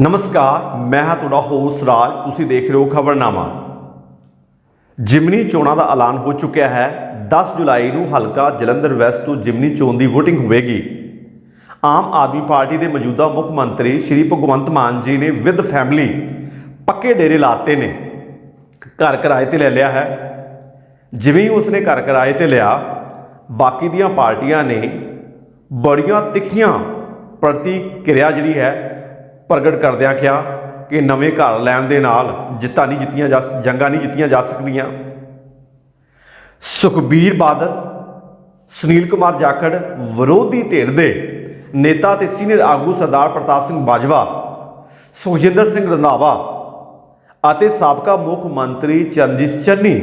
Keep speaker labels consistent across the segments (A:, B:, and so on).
A: ਨਮਸਕਾਰ, ਮੈਂ ਹਾਂ ਤੁਹਾਡਾ ਹੋਸ ਰਾਜ। ਤੁਸੀਂ ਦੇਖ ਰਹੇ ਹੋ ਖਬਰਨਾਮਾ। ਜਿਮਨੀ ਚੋਣਾਂ ਦਾ ਐਲਾਨ ਹੋ ਚੁੱਕਿਆ ਹੈ। 10 ਜੁਲਾਈ ਨੂੰ ਹਲਕਾ ਜਲੰਧਰ ਵੈਸਟ ਤੋਂ ਜਿਮਨੀ ਚੋਣ ਦੀ VOTING ਹੋਵੇਗੀ। ਆਮ ਆਦਮੀ ਪਾਰਟੀ ਦੇ ਮੌਜੂਦਾ ਮੁੱਖ ਮੰਤਰੀ ਸ਼੍ਰੀ ਭਗਵੰਤ ਮਾਨ ਜੀ ਨੇ ਵਿਦ ਫੈਮਿਲੀ ਪੱਕੇ ਡੇਰੇ ਲਾਤੇ ਨੇ। ਘਰ ਕਿਰਾਏ ਤੇ ਲੈ ਲਿਆ ਹੈ। ਜਿਵੇਂ ਹੀ ਉਸਨੇ ਘਰ ਕਿਰਾਏ ਤੇ ਲਿਆ, ਬਾਕੀ ਦੀਆਂ ਪਾਰਟੀਆਂ ਨੇ ਬੜੀਆਂ ਤਿੱਖੀਆਂ ਪ੍ਰਤੀਕਿਰਿਆ ਜਿਹੜੀ ਹੈ ਪ੍ਰਗਟ ਕਰਦਿਆਂ ਕਿਹਾ ਕਿ ਨਵੇਂ ਘਰ ਲੈਣ ਦੇ ਨਾਲ ਜਿੱਤਾਂ ਨਹੀਂ ਜਿੱਤੀਆਂ ਜਾ ਜੰਗਾਂ ਨਹੀਂ ਜਿੱਤੀਆਂ ਜਾ ਸਕਦੀਆਂ। ਸੁਖਬੀਰ ਬਾਦਲ, ਸੁਨੀਲ ਕੁਮਾਰ ਜਾਖੜ ਵਿਰੋਧੀ ਧਿਰ ਦੇ ਨੇਤਾ ਤੇ ਸੀਨੀਅਰ ਆਗੂ ਸਰਦਾਰ ਪ੍ਰਤਾਪ ਸਿੰਘ ਬਾਜਵਾ, ਸੁਖਜਿੰਦਰ ਸਿੰਘ ਰੰਧਾਵਾ ਅਤੇ ਸਾਬਕਾ ਮੁੱਖ ਮੰਤਰੀ ਚਰਨਜੀਤ ਚੰਨੀ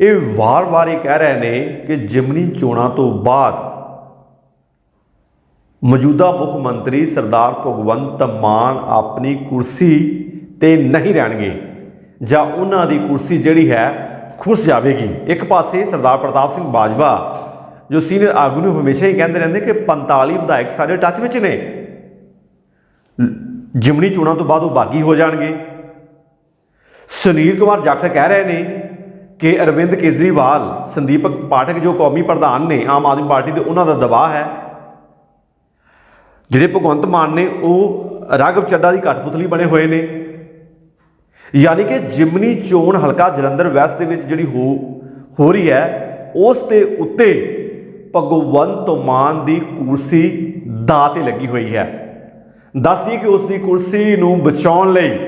A: ਇਹ ਵਾਰ-ਵਾਰ ਇਹ ਕਹਿ ਰਹੇ ਨੇ ਕਿ ਜਿਮਨੀ ਚੋਣਾਂ ਤੋਂ ਬਾਅਦ ਮੌਜੂਦਾ ਮੁੱਖ ਮੰਤਰੀ ਸਰਦਾਰ ਭਗਵੰਤ ਮਾਨ ਆਪਣੀ ਕੁਰਸੀ ਤੇ ਨਹੀਂ ਰਹਿਣਗੇ ਜਾਂ ਉਹਨਾਂ ਦੀ ਕੁਰਸੀ ਜਿਹੜੀ ਹੈ ਖੁੱਸ ਜਾਵੇਗੀ। ਇੱਕ ਪਾਸੇ ਸਰਦਾਰ ਪ੍ਰਤਾਪ ਸਿੰਘ ਬਾਜਵਾ, ਜੋ ਸੀਨੀਅਰ ਆਗੂ ਨੇ ਹਮੇਸ਼ਾ ਹੀ ਕਹਿੰਦੇ ਰਹਿੰਦੇ ਕਿ 45 ਵਿਧਾਇਕ ਸਾਡੇ ਟੱਚ ਵਿੱਚ ਨੇ। ਜਿਮਨੀ ਚੋਣਾਂ ਤੋਂ ਬਾਅਦ ਉਹ ਬਾਗੀ ਹੋ ਜਾਣਗੇ। ਸੁਨੀਲ ਕੁਮਾਰ ਜਾਖੜ ਕਹਿ ਰਹੇ ਨੇ ਕਿ ਅਰਵਿੰਦ ਕੇਜਰੀਵਾਲ, ਸੰਦੀਪਕ ਪਾਠਕ ਜੋ ਕੌਮੀ ਪ੍ਰਧਾਨ ਨੇ, ਆਮ ਆਦਮੀ ਪਾਰਟੀ ਦੇ ਉਹਨਾਂ ਦਾ ਦਬਾਅ ਹੈ। ਜਿਹੜੇ ਭਗਵੰਤ ਮਾਨ ਨੇ ਉਹ ਰਾਘਵ ਚੱਡਾ ਦੀ ਕਠਪੁਤਲੀ ਬਣੇ ਹੋਏ ਨੇ। ਯਾਨੀ ਕਿ ਜਿਮਨੀ ਚੋਣ ਹਲਕਾ ਜਲੰਧਰ ਵੈਸਟ ਦੇ ਵਿੱਚ ਜਿਹੜੀ ਹੋ ਹੋ ਰਹੀ ਹੈ, ਉਸ ਦੇ ਉੱਤੇ ਭਗਵੰਤ ਮਾਨ ਦੀ ਕੁਰਸੀ ਦਾ ਤੇ ਲੱਗੀ ਹੋਈ ਹੈ। ਦੱਸਦੀ ਕਿ ਉਸ ਦੀ ਕੁਰਸੀ ਨੂੰ ਬਚਾਉਣ ਲਈ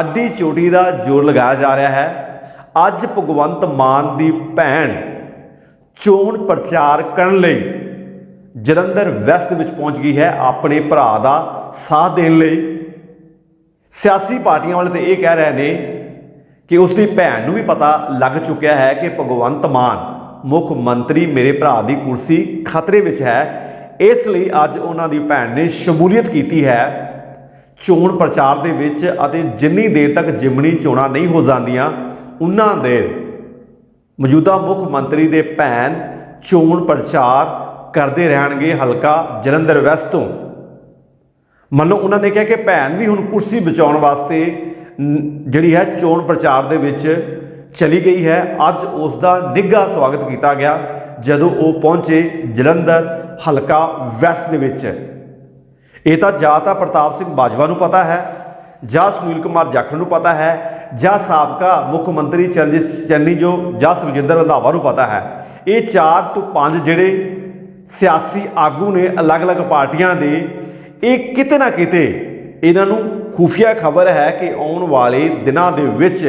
A: ਅੱਡੀ ਚੋਟੀ ਦਾ ਜ਼ੋਰ ਲਗਾਇਆ ਜਾ ਰਿਹਾ ਹੈ। ਅੱਜ ਭਗਵੰਤ ਮਾਨ ਦੀ ਭੈਣ ਚੋਣ ਪ੍ਰਚਾਰ ਕਰਨ ਲਈ ਜਲੰਧਰ ਵੈਸਟ ਵਿੱਚ ਪਹੁੰਚ ਗਈ ਹੈ ਆਪਣੇ ਭਰਾ ਦਾ ਸਾਥ ਦੇਣ ਲਈ। ਸਿਆਸੀ ਪਾਰਟੀਆਂ ਵਾਲੇ ਤੇ ਇਹ ਕਹਿ ਰਹੇ ਨੇ ਕਿ ਉਸ ਦੀ ਭੈਣ ਨੂੰ ਵੀ ਪਤਾ ਲੱਗ ਚੁੱਕਿਆ ਹੈ ਕਿ ਭਗਵੰਤ ਮਾਨ ਮੁੱਖ ਮੰਤਰੀ ਮੇਰੇ ਭਰਾ ਦੀ ਕੁਰਸੀ ਖਤਰੇ ਵਿੱਚ ਹੈ। ਇਸ ਲਈ ਅੱਜ ਉਹਨਾਂ ਦੀ ਭੈਣ ਨੇ ਸ਼ਮੂਲੀਅਤ ਕੀਤੀ ਹੈ। ਚੋਣ ਪ੍ਰਚਾਰ ਦੇ ਵਿੱਚ ਅਤੇ ਜਿੰਨੀ ਦੇਰ ਤੱਕ ਜਿਮਣੀ ਚੋਣਾਂ ਨਹੀਂ ਹੋ ਜਾਂਦੀਆਂ, ਉਹਨਾਂ ਦੇ ਮੌਜੂਦਾ ਮੁੱਖ ਮੰਤਰੀ ਦੇ ਭੈਣ ਚੋਣ ਪ੍ਰਚਾਰ ਕਰਦੇ ਰਹਿਣਗੇ ਹਲਕਾ ਜਲੰਧਰ ਵੈਸਟ ਤੋਂ। ਮੰਨੋ ਉਹਨਾਂ ਨੇ ਕਿਹਾ ਕਿ ਭੈਣ ਵੀ ਹੁਣ ਕੁਰਸੀ ਬਚਾਉਣ ਵਾਸਤੇ ਜਿਹੜੀ ਹੈ ਚੋਣ ਪ੍ਰਚਾਰ ਦੇ ਵਿੱਚ ਚਲੀ ਗਈ ਹੈ। ਅੱਜ ਉਸ ਦਾ ਨਿੱਘਾ ਸਵਾਗਤ ਕੀਤਾ ਗਿਆ, ਜਦੋਂ ਉਹ ਪਹੁੰਚੇ ਜਲੰਧਰ ਹਲਕਾ ਵੈਸਟ ਦੇ ਵਿੱਚ। ਇਹ ਤਾਂ ਜਾਂ ਤਾਂ ਪ੍ਰਤਾਪ ਸਿੰਘ ਬਾਜਵਾ ਨੂੰ ਪਤਾ ਹੈ, ਜਾਂ ਸੁਨੀਲ ਕੁਮਾਰ ਜਾਖੜ ਨੂੰ ਪਤਾ ਹੈ, ਜਾਂ ਸਾਬਕਾ ਮੁੱਖ ਮੰਤਰੀ ਚਰਨਜੀਤ ਚੰਨੀ ਜੋ ਜਾਂ ਸੁਖਜਿੰਦਰ ਰੰਧਾਵਾ ਨੂੰ ਪਤਾ ਹੈ। ਇਹ ਚਾਰ ਤੋਂ ਪੰਜ ਜਿਹੜੇ ਸਿਆਸੀ ਆਗੂ ਨੇ ਅਲੱਗ-ਅਲੱਗ ਪਾਰਟੀਆਂ ਦੇ। ਇਹ ਕਿਤੇ ਨਾ ਕਿਤੇ ਇਹਨਾਂ ਨੂੰ ਖੁਫੀਆ ਖਬਰ ਹੈ ਕਿ ਆਉਣ ਵਾਲੇ ਦਿਨਾਂ ਦੇ ਵਿੱਚ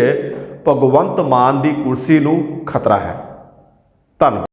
A: ਭਗਵੰਤ ਮਾਨ ਦੀ ਕੁਰਸੀ ਨੂੰ ਖਤਰਾ ਹੈ। ਧੰਨਵਾਦ।